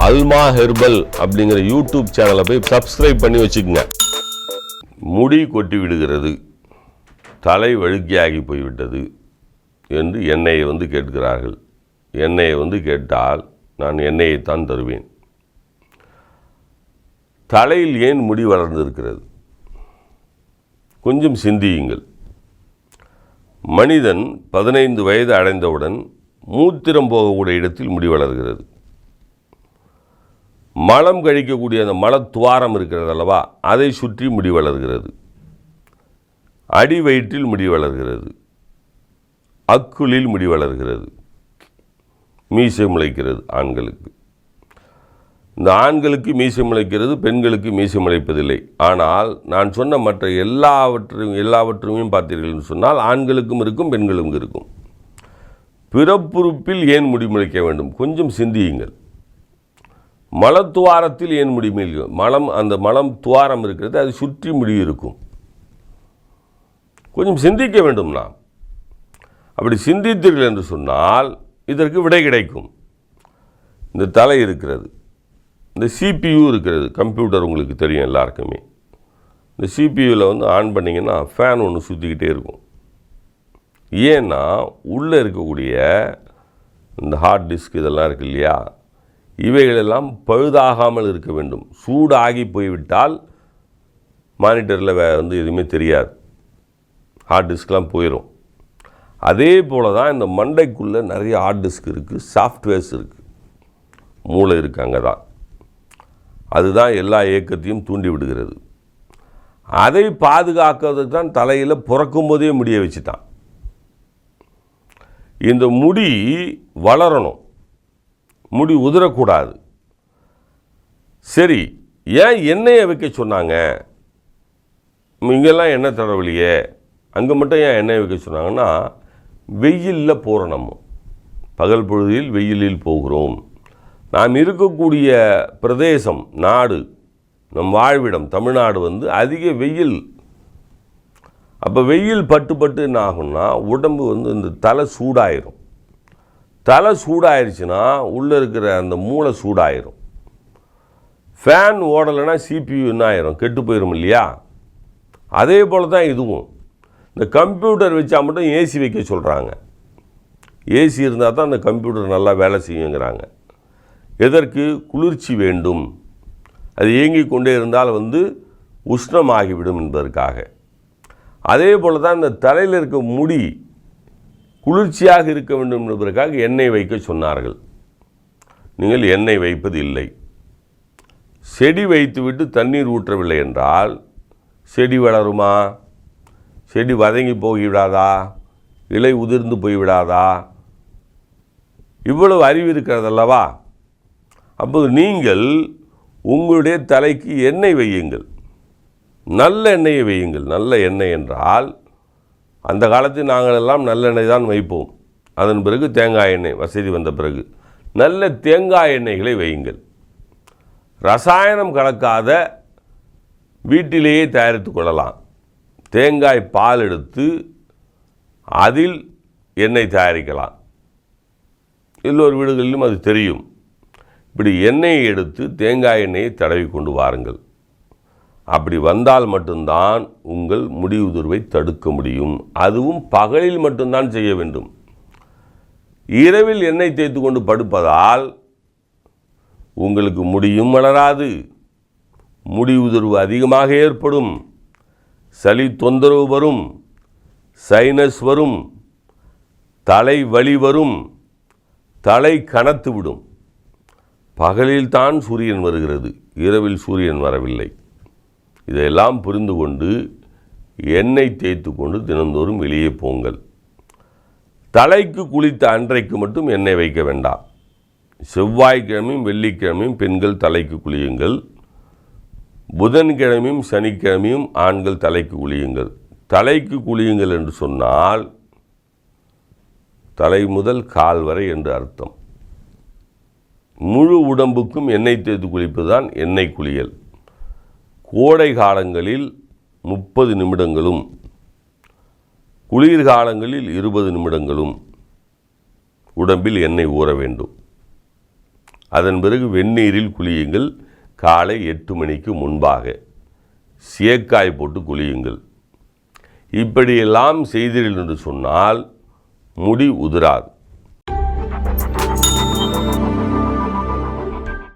அல்மா herbal அப்படிங்கிற YouTube சேனலை போய் சப்ஸ்கிரைப் பண்ணி வச்சுக்கோங்க. முடி கொட்டி விடுகிறது. தலை வழுக்கியாகி போய்விட்டது என்று எண்ணெயை வந்து கேட்கிறார்கள். எண்ணெயை வந்து கேட்டால் நான் எண்ணெயைத்தான் தருவேன். தலையில் ஏன் முடி வளர்ந்திருக்கிறது? கொஞ்சம் சிந்தியுங்கள். மனிதன் பதினைந்து வயது அடைந்தவுடன் மூத்திரம் போகக்கூடிய இடத்தில் முடி வளர்கிறது. மலம் கழிக்கக்கூடிய அந்த மலத்துவாரம் இருக்கிறது அல்லவா? அதை சுற்றி முடி வளர்கிறது. அடி வயிற்றில் முடி வளர்கிறது. அக்குளில் முடி வளர்கிறது. மீசை முளைக்கிறது ஆண்களுக்கு. இந்த ஆண்களுக்கு மீசை முளைக்கிறது பெண்களுக்கு மீசை முளைப்பதில்லை. ஆனால் நான் சொன்ன மற்ற எல்லாவற்றையும் எல்லாவற்றையும் பார்த்தீர்கள் சொன்னால் ஆண்களுக்கும் இருக்கும் பெண்களுக்கும் இருக்கும். பிறப்புறுப்பில் ஏன் முடி முளைக்க வேண்டும்? கொஞ்சம் சிந்தியுங்கள். மலத்துவாரத்தில் ஏன் முடி மலம் அந்த மலம் துவாரம் இருக்கிறது அது சுற்றி முடி இருக்கும் கொஞ்சம் சிந்திக்க வேண்டும் நாம். அப்படி சிந்தித்தீர்கள் என்று சொன்னால் இதற்கு விடை கிடைக்கும். இந்த தலை இருக்கிறது இந்த சிபியு இருக்கிறது கம்ப்யூட்டர் உங்களுக்கு தெரியும் எல்லாருக்குமே. இந்த சிபியூவில் வந்து ஆன் பண்ணிங்கன்னா ஃபேன் ஒன்று சுற்றிக்கிட்டே இருக்கும். ஏன்னா உள்ளே இருக்கக்கூடிய இந்த ஹார்ட் டிஸ்க் இதெல்லாம் இருக்கு இல்லையா? இவைகளெல்லாம் பழுதாகாமல் இருக்க வேண்டும். சூடாகி போய்விட்டால் மானிட்டரில் வே வந்து எதுவுமே தெரியாது. ஹார்ட் டிஸ்க்லாம் போயிடும் அதே போல் தான் இந்த மண்டைக்குள்ளே நிறைய ஹார்ட் டிஸ்க் இருக்குது சாஃப்ட்வேர்ஸ் இருக்குது மூளை இருக்குது அங்கே தான் அதுதான் எல்லா இயக்கத்தையும் தூண்டி விடுகிறது. அதை பாதுகாக்கிறதுக்கு தான் தலையில் பிறக்கும் போதே முடிய வச்சுட்டான். இந்த முடி வளரணும். முடி உதிரக்கூடாது. சரி ஏன் எண்ணெயை வைக்க சொன்னாங்க? இங்கெல்லாம் எண்ணெய் தடவலையே. அங்கே மட்டும் ஏன் எண்ணெய் வைக்க சொன்னாங்கன்னா வெயிலில் போகிறோம் நம்ம பகல் பொழுதில் வெயிலில் போகிறோம். நாம் இருக்கக்கூடிய பிரதேசம் நாடு நம் வாழ்விடம் தமிழ்நாடு வந்து அதிக வெயில். அப்போ வெயில் பட்டு பட்டு என்ன ஆகும்னா உடம்பு வந்து இந்த தலை சூடாயிரும். தலை சூடாயிருச்சுன்னா உள்ளே இருக்கிற அந்த மூளை சூடாயிரும். ஃபேன் ஓடலைன்னா சிபியு என்ன ஆயிரும் கெட்டு போயிடும் இல்லையா? அதே போல் தான் இதுவும். இந்த கம்ப்யூட்டர் வச்சா மட்டும் ஏசி வைக்க சொல்கிறாங்க ஏசி இருந்தால் தான் அந்த கம்ப்யூட்டர் நல்லா வேலை செய்யுங்கிறாங்க. எதற்கு? குளிர்ச்சி வேண்டும். அது இயங்கிக் கொண்டே இருந்தால் வந்து உஷ்ணமாகிவிடும் என்பதற்காக. அதே போல் தான் இந்த தலையில் இருக்க முடி குளிர்ச்சியாக இருக்க வேண்டும் என்பதற்காக எண்ணெய் வைக்க சொன்னார்கள். நீங்கள் எண்ணெய் வைப்பது இல்லை. செடி வைத்துவிட்டு தண்ணீர் ஊற்றவில்லை என்றால் செடி வளருமா? செடி வதங்கி போய்விடாதா? இலை உதிர்ந்து போய்விடாதா? இவ்வளவு அறிவு இருக்கிறதல்லவா அப்போது நீங்கள் உங்களுடைய தலைக்கு எண்ணெய் வையுங்கள். நல்ல எண்ணெயை வையுங்கள். நல்ல எண்ணெய் என்றால் அந்த காலத்தில் நாங்கள் எல்லாம் நல்லெண்ணெய் தான் வைப்போம். அதன் பிறகு தேங்காய் எண்ணெய் வசதி வந்த பிறகு. நல்ல தேங்காய் எண்ணெய்களை வையுங்கள். ரசாயனம் கலக்காத வீட்டிலேயே தயாரித்து கொள்ளலாம். தேங்காய் பால் எடுத்து அதில் எண்ணெய் தயாரிக்கலாம். எல்லோரு வீடுகளிலும் அது தெரியும். இப்படி எண்ணெயை எடுத்து தேங்காய் எண்ணெயை தடவி கொண்டு வாருங்கள். அப்படி வந்தால் மட்டும்தான் உங்கள் முடி உதிர்வை தடுக்க முடியும். அதுவும் பகலில் மட்டும்தான் செய்ய வேண்டும். இரவில் எண்ணெய் தேய்த்து கொண்டு படுப்பதால் உங்களுக்கு முடியும் வளராது முடி உதிர்வு அதிகமாக ஏற்படும். சளி தொந்தரவு வரும். சைனஸ் வரும். தலை வலி வரும். தலை கனத்து விடும். பகலில்தான் சூரியன் வருகிறது. இரவில் சூரியன் வரவில்லை. இதையெல்லாம் புரிந்து கொண்டு எண்ணெய் தேய்த்து கொண்டு தினந்தோறும் வெளியே போங்கள். தலைக்கு குளித்த அன்றைக்கு மட்டும் எண்ணெய் வைக்க வேண்டாம். செவ்வாய்க்கிழமையும் வெள்ளிக்கிழமையும் பெண்கள் தலைக்கு குளியுங்கள். புதன்கிழமையும் சனிக்கிழமையும் ஆண்கள் தலைக்கு குளியுங்கள். தலைக்கு குளியுங்கள் என்று சொன்னால் தலை முதல் கால் வரை என்று அர்த்தம். முழு உடம்புக்கும் எண்ணெய் தேய்த்து குளிப்பதுதான் எண்ணெய் குளியல். கோடை காலங்களில் முப்பது நிமிடங்களும் குளிர்காலங்களில் இருபது நிமிடங்களும் உடம்பில் எண்ணெய் ஊற வேண்டும். அதன் பிறகு வெந்நீரில் குளியுங்கள். காலை எட்டு மணிக்கு முன்பாக சேக்காய் போட்டு குளியுங்கள். இப்படியெல்லாம் செய்தீர்கள் என்று சொன்னால் முடி உதிராது.